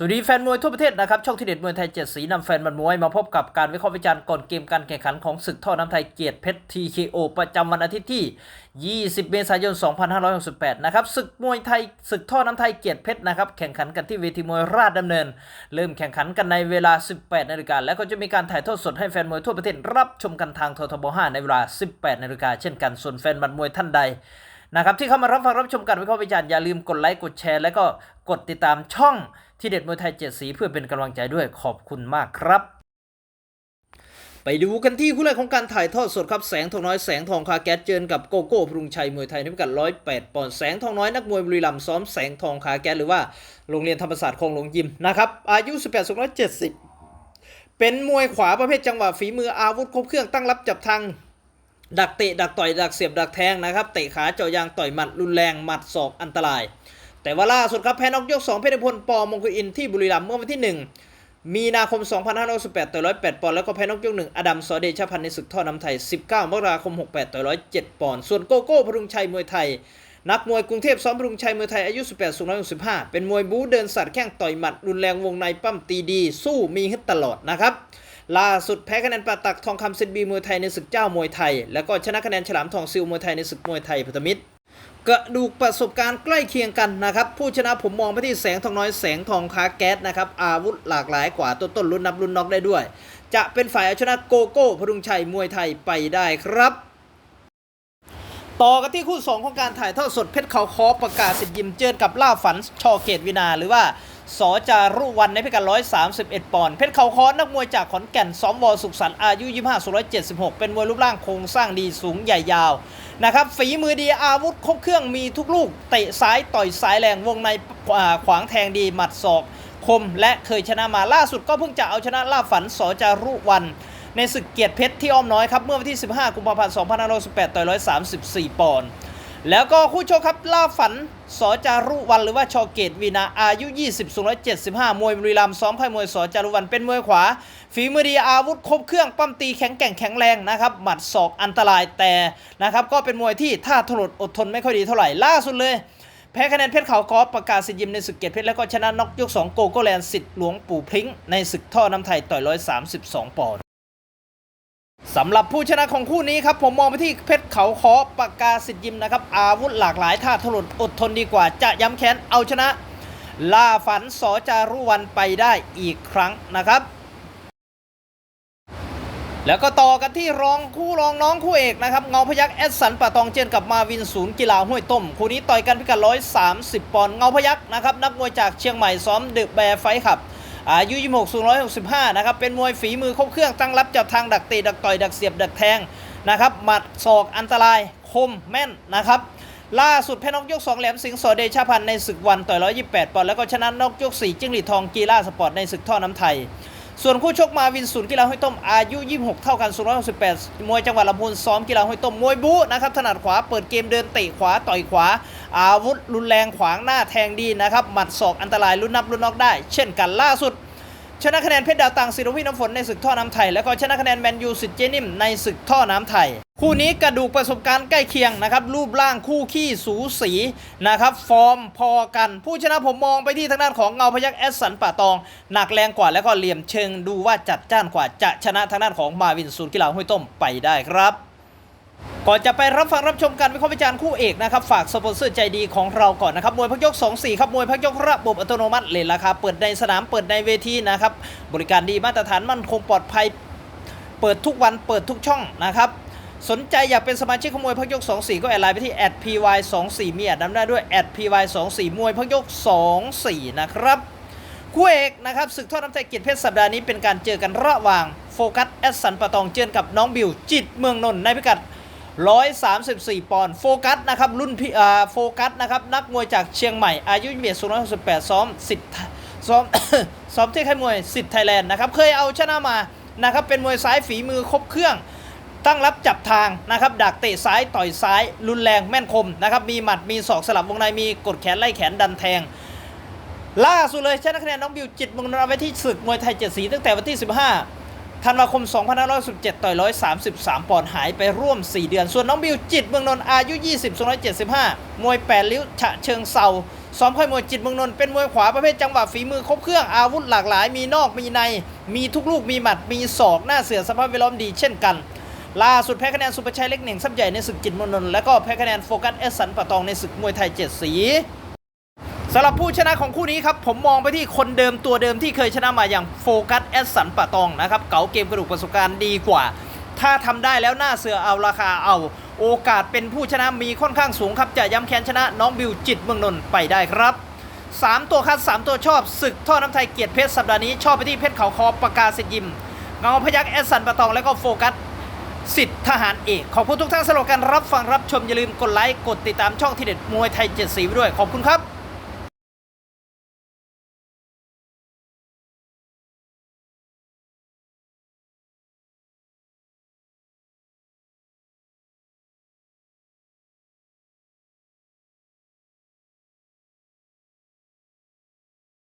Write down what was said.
สวัสดีแฟนมวยทั่วประเทศนะครับ ช่องที่เด็ดมวยไทยเจ็ดสีนำแฟนมันมวย มาพบกับการวิเคราะห์วิจารณ์ก่อนเกมการแข่งขันของศึกท่อน้ำไทยเกียรติเพชร TKO ประจำวันอาทิตย์ที่ 20 เมษายน 2568 นะครับศึกมวยไทยศึกท่อน้ำไทยเกียรติเพชรนะครับแข่งขันกันที่เวทีมวยราชดำเนิน เริ่มแข่งขันกันในเวลา 18 นาฬิกาและก็จะมีการถ่ายทอดสดให้แฟนมวยทั่วประเทศรับชมกันทางททบ 5 ในเวลา 18 นาฬิกาเช่นกันส่วนแฟนมันมวยท่านใด นะครับที่เข้ามารับฟังรับชมการวิเคราะห์วิจารณ์อย่าลืมกดไลค์กดแชร์ และก็กดติดตามช่องที่เด็ดมวยไทยเจ็ดสีเพื่อเป็นกำลังใจด้วยขอบคุณมากครับ ไปดูกันที่คู่แรกของการถ่ายทอดสดครับแสงทองน้อยแสงทองคาแก๊สเจอกับโกโก้พรุงชัยมวยไทยในพิกัด108ปอนด์แสงทองน้อยนักมวยบุรีรัมย์ซ้อมแสงทองคาแก๊สหรือว่าโรงเรียนธรรมศาสตร์คลองหลวงยิมนะครับอายุ 18 270เป็นมวยขวาประเภทจังหวะฝีมืออาวุธครบเครื่องตั้งรับจับทาง ดักเตะดักต่อยดักเสียบดักแทงนะครับเตะขาเจาะยางต่อยหมัดรุนแรงหมัดศอกอันตราย แต่ว่าล่าสุดครับแพ้นอกยก 2 เพชรพลปอมงคลอินที่บุรีรัมย์เมื่อวันที่ 1 มีนาคม 2518ต่อย108 ปอนด์แล้วก็แพ้นอกยก 1 อดัมซอเดชพันธ์ในศึกท่อน้ำไทย 19 มกราคม 68ต่อย107 ปอนด์ส่วนโกโก้พรุงชัยมวยไทย นักมวยกรุงเทพซ้อมพรุงชัยมวยไทยอายุ 18 สูง165เป็นมวยบู๊เดินสัตว์แข้งต่อยหมัดรุนแรงวงในปั้มตีดี สู้มีฮึดตลอดนะครับ ล่าสุดแพ้คะแนนปาตักทองคำเซนบีมวยไทยในศึกเจ้ามวยไทย แล้วก็ชนะคะแนนฉลามทองซิลมวยไทยในศึกมวยไทยพันธมิตรกระดูกประสบการณ์ใกล้เคียงกันนะครับ ผู้ชนะผมมองไปที่แสงทองน้อยแสงทองคาแก๊สนะครับ อาวุธหลากหลายกว่าต้นต้นรุ่นนับรุ่นน็อกได้ด้วย จะเป็นฝ่ายเอาชนะโกโก้พดุงชัยมวยไทยไปได้ครับ ต่อกันที่คู่ 2 ของการถ่ายทอดสดเพชรเขาคอประกาศสิทธิ์ยิมเจอกับล่าฝันชอเกตวินาหรือว่า สอจารุวันในพิกัด 131 ปอนด์ เพชรเขาคอนนักมวยจากขอนแก่นซ้อมวอสุขสันต์อายุ 25 176 เป็นมวยรูปร่างโครงสร้างดีสูงใหญ่ยาวนะครับ ฝีมือดีอาวุธครบเครื่องมีทุกลูก เตะซ้ายต่อยซ้ายแรงวงในขวางแทงดีหมัดศอกคม และเคยชนะมาล่าสุดก็เพิ่งจะเอาชนะล่าฝันสอจารุวันในศึกเกียรติเพชรที่อ้อมน้อยครับเมื่อวันที่ 15 กุมภาพันธ์ 2518 ต่อย 134 ปอนด์ แล้วก็คู่ชกครับล่าฝันสอจารุวันหรือว่าชอเกตวีนาอายุ 20สูง175 มวยบุรีรัมย์ซ้อมค่ายมวยสอจารุวันเป็นมวยขวา ฝีมือดีอาวุธครบเครื่องปั้มตีแข็งแกร่งแข็งแรงนะครับ หมัดศอกอันตรายแต่นะครับก็เป็นมวยที่ท่าถลดอดทนไม่ค่อยดีเท่าไหร่ล่าสุดเลยแพ้คะแนนเพชรเขากอประกาศสิทธิ์ยิมในศึกเกียรติเพชรแล้วก็ชนะน็อกยก2โกโกแลนด์สิทธิ์หลวงปู่พริ้งในศึกท่อน้ำไทยต่อย 132 ปอนด์ สำหรับผู้ชนะของคู่นี้ครับ ผมมองไปที่เพชรเขาคอปากกาสิทธิ์ยิมนะครับ อาวุธหลากหลายท่าถลุดอดทนดีกว่า จะย้ำแค้นเอาชนะ ล่าฝันสอจารุวันไปได้อีกครั้งนะครับ แล้วก็ต่อกันที่รองคู่รองน้องคู่เอกนะครับ เงาพยักแอดสันป่าตองเจนกับมาวินศูนย์กีฬาห้วยต้ม คู่นี้ต่อยกันพิกัด130 ปอนด์เงาพยักนะครับนักมวยจากเชียงใหม่ซ้อมดึกแบร์ไฟท์ครับ อายุ 26 สูง 165 นะครับ เป็นมวยฝีมือครบเครื่อง ตั้งรับจับทางดักเตะดักต่อยดักเสียบดักแทงนะครับ หมัดศอกอันตรายคมแม่นนะครับล่าสุดแพ้นกยก 2 แหลมสิงห์สอเดชาพันธ์ในศึกวันต่อย 128 ปอนด์แล้วก็ชนะนกยก 4 จิ้งหรีดทองกีฬาสปอร์ตในศึกท่อน้ำไทย ส่วนคู่ชกมาวินศูนย์กีฬาห้วยต้มอายุ 26 เท่ากัน168มวยจังหวัดลำพูนซ้อมกีฬาห้วยต้มมวยบู๊นะครับถนัดขวาเปิดเกมเดินเตะขวาต่อยขวา อาวุธรุนแรงขวางหน้าแทงดีนะครับหมัดศอกอันตรายลุ้นนับลุ้นน็อกได้ เช่นกันล่าสุด ชนะคะแนนเพชรดาวตังศิรวิน้ำฝนในศึกท่อน้ำไทย แล้วก็ชนะคะแนนแมนยูสิทธิ์เจนิมในศึกท่อน้ำไทย คู่นี้กระดูกประสบการณ์ใกล้เคียงนะครับ รูปร่างคู่ขี้สูสีนะครับ ฟอร์มพอกัน ผู้ชนะผมมองไปที่ทางด้านของเงาพยักแอสสันป่าตอง หนักแรงกว่าแล้วก็เหลี่ยมเชิงดูว่าจัดจ้านกว่าจะชนะทางด้านของมาวินศูนกีฬาห้วยต้มไปได้ครับก่อนจะไปรับฟังรับชมการวิเคราะห์วิจารณ์คู่เอกนะครับ ฝากสปอนเซอร์ใจดีของเราก่อนนะครับ มวยพักยก 2-4 ครับ มวยพักยกระบบอัตโนมัติเลทราคาเปิดในสนามเปิดในเวทีนะครับ บริการดีมาตรฐานมั่นคงปลอดภัย เปิดทุกวันเปิดทุกช่องนะครับ สนใจอยากเป็นสมาชิกของมวยพักยก 24 ก็แอดไลน์ไปที่ @py24 มีแอดนำได้ด้วย @py24 มวยพักยก 24 นะครับคู่เอกนะครับศึกทอดน้ำใจเกียรติเพชรสัปดาห์นี้เป็นการเจอกันระหว่างโฟกัสแอสสันปะตองเจอกับน้องบิวจิตเมืองนนท์ในพิกัด 134 ปอนด์โฟกัสนะครับรุ่นพี่อ่าโฟกัสนะครับนักมวยจากเชียงใหม่อายุเมียสูง168ซ้อมสิทธิ์ซ้อมซ้อมที่ค่ายมวยสิทธิ์ไทยแลนด์นะครับเคยเอาชนะมานะครับเป็นมวยซ้ายฝีมือครบเครื่อง ตั้งรับจับทางนะครับดักเตะซ้ายต่อยซ้าย รุนแรงแม่นคมนะครับมีหมัดมีศอกสลับวงในมีกดแขนไล่แขนดันแทง ล่าสุดเลยชนะคะแนนน้องบิวจิตมงนนท์เอาไว้ที่ศึกมวยไทยเจ็ดสีตั้งแต่วันที่ 15ธันวาคม 2517 ต่อย 133 ปอนด์หายไปร่วม 4 เดือน ส่วนน้องบิวจิตเมืองนนท์อายุ 20 275 มวย 8 ลิ้วฉะเชิงเซาซ้อมค่อยมวยจิตเมืองนนท์เป็นมวยขวาประเภทจังหวะฝีมือครบเครื่องอาวุธหลากหลาย มีนอกมีใน มีทุกลูกมีหมัดมีศอกหน้าเสือสภาพแวดล้อมดีเช่นกัน ล่าสุดแพ้คะแนนสุประชัยเล็กเหน่งซับใหญ่ในศึกจิตมนนท์และก็แพ้คะแนนโฟกัสเอสสันปะตองในศึกมวยไทยเจ็ดสีสำหรับผู้ชนะของคู่นี้ครับ ผมมองไปที่คนเดิมตัวเดิมที่เคยชนะมาอย่างโฟกัสแอสสันปะตองนะครับ เก๋าเกมกระดูกประสบการณ์ดีกว่า ถ้าทำได้แล้วหน้าเสือเอาราคาเอา โอกาสเป็นผู้ชนะมีค่อนข้างสูงครับ จะย้ำแค้นชนะน้องบิวจิตเมืองนนท์ไปได้ครับ 3 ตัวคัด3ตัวชอบศึกท่อน้ำไทยเกียรติเพชรสัปดาห์นี้ชอบไปที่เพชรเขาคอปากกาเสยยิม เงาพยักแอสสันปะตองและก็โฟกัส สิทธิ์ทหารเอก ขอบคุณทุกท่านสำหรับการรับฟังรับชมอย่าลืมกดไลค์ กดติดตามช่องทีเด็ดมวยไทยเจ็ดสีไว้ด้วย ขอบคุณครับ